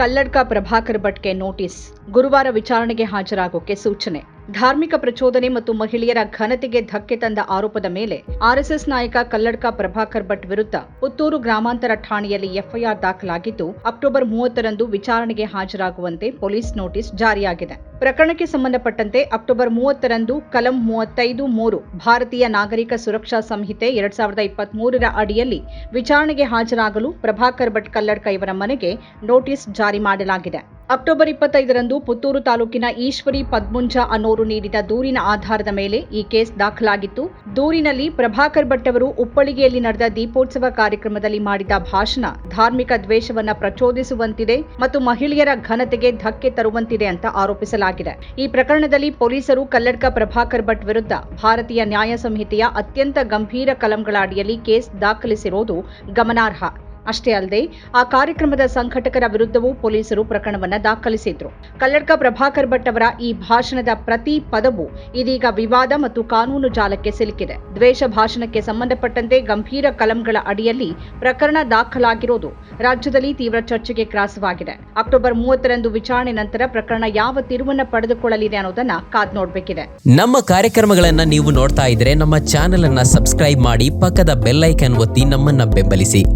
Kalladka Prabhakar ಭಟ್ಗೆ notice. ಗುರುವಾರ ವಿಚಾರಣೆಗೆ ಹಾಜರಾಗೋಕೆ ಸೂಚನೆ. ಧಾರ್ಮಿಕ ಪ್ರಚೋದನೆ ಮತ್ತು ಮಹಿಳೆಯರ ಘನತೆಗೆ ಧಕ್ಕೆ ತಂದ ಆರೋಪದ ಮೇಲೆ ಆರ್ಎಸ್ಎಸ್ ನಾಯಕ ಕಲ್ಲಡ್ಕ ಪ್ರಭಾಕರ್ ಭಟ್ ವಿರುದ್ಧ ಪುತ್ತೂರು ಗ್ರಾಮಾಂತರ ಠಾಣೆಯಲ್ಲಿ ಎಫ್ಐಆರ್ ದಾಖಲಾಗಿದ್ದು, ಅಕ್ಟೋಬರ್ ಮೂವತ್ತರಂದು ವಿಚಾರಣೆಗೆ ಹಾಜರಾಗುವಂತೆ ಪೊಲೀಸ್ ನೋಟಿಸ್ ಜಾರಿಯಾಗಿದೆ. ಪ್ರಕರಣಕ್ಕೆ ಸಂಬಂಧಪಟ್ಟಂತೆ ಅಕ್ಟೋಬರ್ ಮೂವತ್ತರಂದು ಕಲಂ ಮೂವತ್ತೈದು ಮೂರು ಭಾರತೀಯ ನಾಗರಿಕ ಸುರಕ್ಷಾ ಸಂಹಿತೆ ಎರಡ್ ಸಾವಿರದ ಇಪ್ಪತ್ಮೂರರ ಅಡಿಯಲ್ಲಿ ವಿಚಾರಣೆಗೆ ಹಾಜರಾಗಲು ಪ್ರಭಾಕರ್ ಭಟ್ ಕಲ್ಲಡ್ಕ ಇವರ ಮನೆಗೆ ನೋಟಿಸ್ ಜಾರಿ ಮಾಡಲಾಗಿದೆ. ಅಕ್ಟೋಬರ್ ಇಪ್ಪತ್ತೈದರಂದು ಪುತ್ತೂರು ತಾಲೂಕಿನ ಈಶ್ವರಿ ಪದ್ಮುಂಜ ಅನ್ನೋರು ನೀಡಿದ ದೂರಿನ ಆಧಾರದ ಮೇಲೆ ಈ ಕೇಸ್ ದಾಖಲಾಗಿತ್ತು. ದೂರಿನಲ್ಲಿ ಪ್ರಭಾಕರ್ ಭಟ್ ಅವರು ಉಪ್ಪಳಿಗೆಯಲ್ಲಿ ನಡೆದ ದೀಪೋತ್ಸವ ಕಾರ್ಯಕ್ರಮದಲ್ಲಿ ಮಾಡಿದ ಭಾಷಣ ಧಾರ್ಮಿಕ ದ್ವೇಷವನ್ನು ಪ್ರಚೋದಿಸುವಂತಿದೆ ಮತ್ತು ಮಹಿಳೆಯರ ಘನತೆಗೆ ಧಕ್ಕೆ ತರುವಂತಿದೆ ಅಂತ ಆರೋಪಿಸಲಾಗಿದೆ. ಈ ಪ್ರಕರಣದಲ್ಲಿ ಪೊಲೀಸರು ಕಲ್ಲಡ್ಕ ಪ್ರಭಾಕರ್ ಭಟ್ ವಿರುದ್ಧ ಭಾರತೀಯ ನ್ಯಾಯ ಸಂಹಿತೆಯ ಅತ್ಯಂತ ಗಂಭೀರ ಕಲಂಗಳ ಅಡಿಯಲ್ಲಿ ಕೇಸ್ ದಾಖಲಿಸಿರುವುದು ಗಮನಾರ್ಹ. ಅಷ್ಟೇ ಅಲ್ಲದೆ ಆ ಕಾರ್ಯಕ್ರಮದ ಸಂಘಟಕರ ವಿರುದ್ಧವೂ ಪೊಲೀಸರು ಪ್ರಕರಣವನ್ನು ದಾಖಲಿಸಿದ್ರು. ಕಲ್ಲಡ್ಕ ಪ್ರಭಾಕರ್ ಭಟ್ ಅವರ ಈ ಭಾಷಣದ ಪ್ರತಿ ಪದವು ಇದೀಗ ವಿವಾದ ಮತ್ತು ಕಾನೂನು ಜಾಲಕ್ಕೆ ಸಿಲುಕಿದೆ. ದ್ವೇಷ ಭಾಷಣಕ್ಕೆ ಸಂಬಂಧಪಟ್ಟಂತೆ ಗಂಭೀರ ಕಲಂಗಳ ಅಡಿಯಲ್ಲಿ ಪ್ರಕರಣ ದಾಖಲಾಗಿರೋದು ರಾಜ್ಯದಲ್ಲಿ ತೀವ್ರ ಚರ್ಚೆಗೆ ಗ್ರಾಸವಾಗಿದೆ. ಅಕ್ಟೋಬರ್ ಮೂವತ್ತರಂದು ವಿಚಾರಣೆ ನಂತರ ಪ್ರಕರಣ ಯಾವ ತಿರುವನ್ನ ಪಡೆದುಕೊಳ್ಳಲಿದೆ ಅನ್ನೋದನ್ನ ಕಾದ್ ನೋಡಬೇಕಿದೆ. ನಮ್ಮ ಕಾರ್ಯಕ್ರಮಗಳನ್ನ ನೀವು ನೋಡ್ತಾ ಇದ್ರೆ ನಮ್ಮ ಚಾನೆಲ್ ಅನ್ನ ಸಬ್ಸ್ಕ್ರೈಬ್ ಮಾಡಿ ಪಕ್ಕದ ಬೆಲ್ ಒತ್ತಿ ನಮ್ಮನ್ನ ಬೆಂಬಲಿಸಿ.